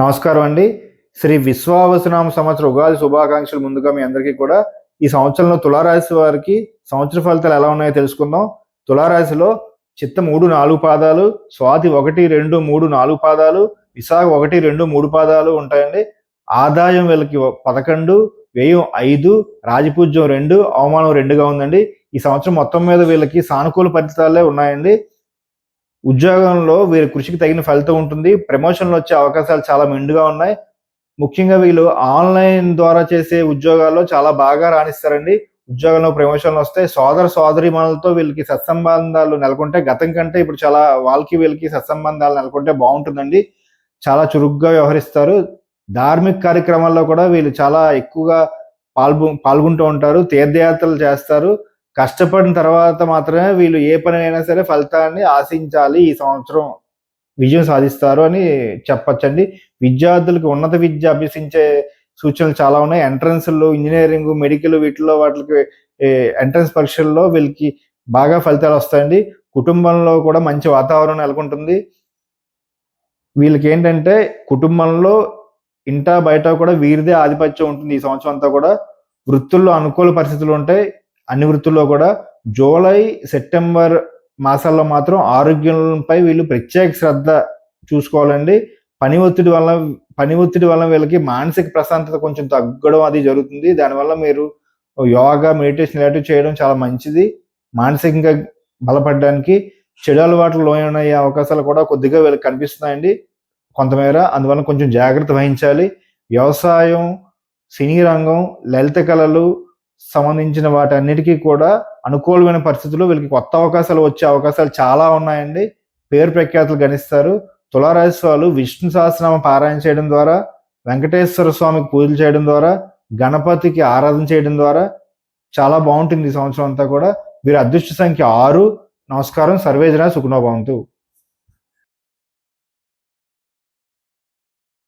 నమస్కారం అండి. శ్రీ విశ్వావసనామ సంవత్సర ఉగాది శుభాకాంక్షలు ముందుగా మీ అందరికీ కూడా. ఈ సంవత్సరంలో తులారాశి వారికి సంవత్సర ఫలితాలు ఎలా ఉన్నాయో తెలుసుకుందాం. తులారాశిలో చిత్త మూడు నాలుగు పాదాలు స్వాతి ఒకటి రెండు మూడు నాలుగు పాదాలు విశాఖ ఒకటి రెండు మూడు పాదాలు ఉంటాయండి. ఆదాయం వీళ్ళకి పదకొండు వ్యయం ఐదు రాజపూజ్యం రెండు అవమానం రెండుగా ఉందండి. ఈ సంవత్సరం మొత్తం మీద వీళ్ళకి సానుకూల ఫలితాలే ఉన్నాయండి. ఉద్యోగంలో వీరి కృషికి తగిన ఫలితం ఉంటుంది. ప్రమోషన్లు వచ్చే అవకాశాలు చాలా మెండుగా ఉన్నాయి. ముఖ్యంగా వీళ్ళు ఆన్లైన్ ద్వారా చేసే ఉద్యోగాల్లో చాలా బాగా రాణిస్తారండి. ఉద్యోగంలో ప్రమోషన్లు వస్తే సోదర సోదరిమణులతో వీళ్ళకి సత్సంబంధాలు నెలకొంటే గతం కంటే ఇప్పుడు చాలా వాళ్ళకి వీళ్ళకి సత్సంబంధాలు నెలకొంటే బాగుంటుందండి. చాలా చురుగ్గా వ్యవహరిస్తారు. ధార్మిక కార్యక్రమాల్లో కూడా వీళ్ళు చాలా ఎక్కువగా పాల్గొ పాల్గొంటూ ఉంటారు. తీర్థయాత్రలు చేస్తారు. కష్టపడిన తర్వాత మాత్రమే వీళ్ళు ఏ పని అయినా సరే ఫలితాన్ని ఆశించాలి ఈ సంవత్సరం విజయం సాధిస్తారు అని చెప్పచ్చండి. విద్యార్థులకు ఉన్నత విద్య అభ్యసించే సూచనలు చాలా ఉన్నాయి. ఎంట్రన్స్లు ఇంజనీరింగ్ మెడికల్ వీటిలో వాటికి ఎంట్రన్స్ పరీక్షల్లో వీళ్ళకి బాగా ఫలితాలు వస్తాయండి. కుటుంబంలో కూడా మంచి వాతావరణం నెలకొంటుంది. వీళ్ళకి ఏంటంటే కుటుంబంలో ఇంటా బయట కూడా వీరిదే ఆధిపత్యం ఉంటుంది ఈ సంవత్సరం అంతా కూడా. వృత్తుల్లో అనుకూల పరిస్థితులు ఉంటాయి. అన్ని వృత్తుల్లో కూడా జూలై సెప్టెంబర్ మాసాల్లో మాత్రం ఆరోగ్యంపై వీళ్ళు ప్రత్యేక శ్రద్ధ చూసుకోవాలండి. పని ఒత్తిడి వల్ల పని ఒత్తిడి వల్ల వీళ్ళకి మానసిక ప్రశాంతత కొంచెం తగ్గడం అది జరుగుతుంది. దానివల్ల మీరు యోగా మెడిటేషన్ ఇలాంటివి చేయడం చాలా మంచిది. మానసికంగా బలపడడానికి చెడు అలవాట్లు లోనయ్యే అవకాశాలు కూడా కొద్దిగా వీళ్ళకి కనిపిస్తున్నాయండి. కొంతమేర అందువల్ల కొంచెం జాగ్రత్త వహించాలి. వ్యవసాయం సినీ రంగం లలిత కళలు సంబంధించిన వాటన్నిటికీ కూడా అనుకూలమైన పరిస్థితుల్లో వీళ్ళకి కొత్త అవకాశాలు వచ్చే అవకాశాలు చాలా ఉన్నాయండి. పేరు ప్రఖ్యాతులు గణిస్తారు. తులారాశి వాళ్ళు విష్ణు సహస్రనామ పారాయణ చేయడం ద్వారా వెంకటేశ్వర స్వామికి పూజలు చేయడం ద్వారా గణపతికి ఆరాధన చేయడం ద్వారా చాలా బాగుంటుంది ఈ సంవత్సరం అంతా కూడా. వీరి అదృష్ట సంఖ్య ఆరు. నమస్కారం. సర్వేజన సుఖనోభవంతు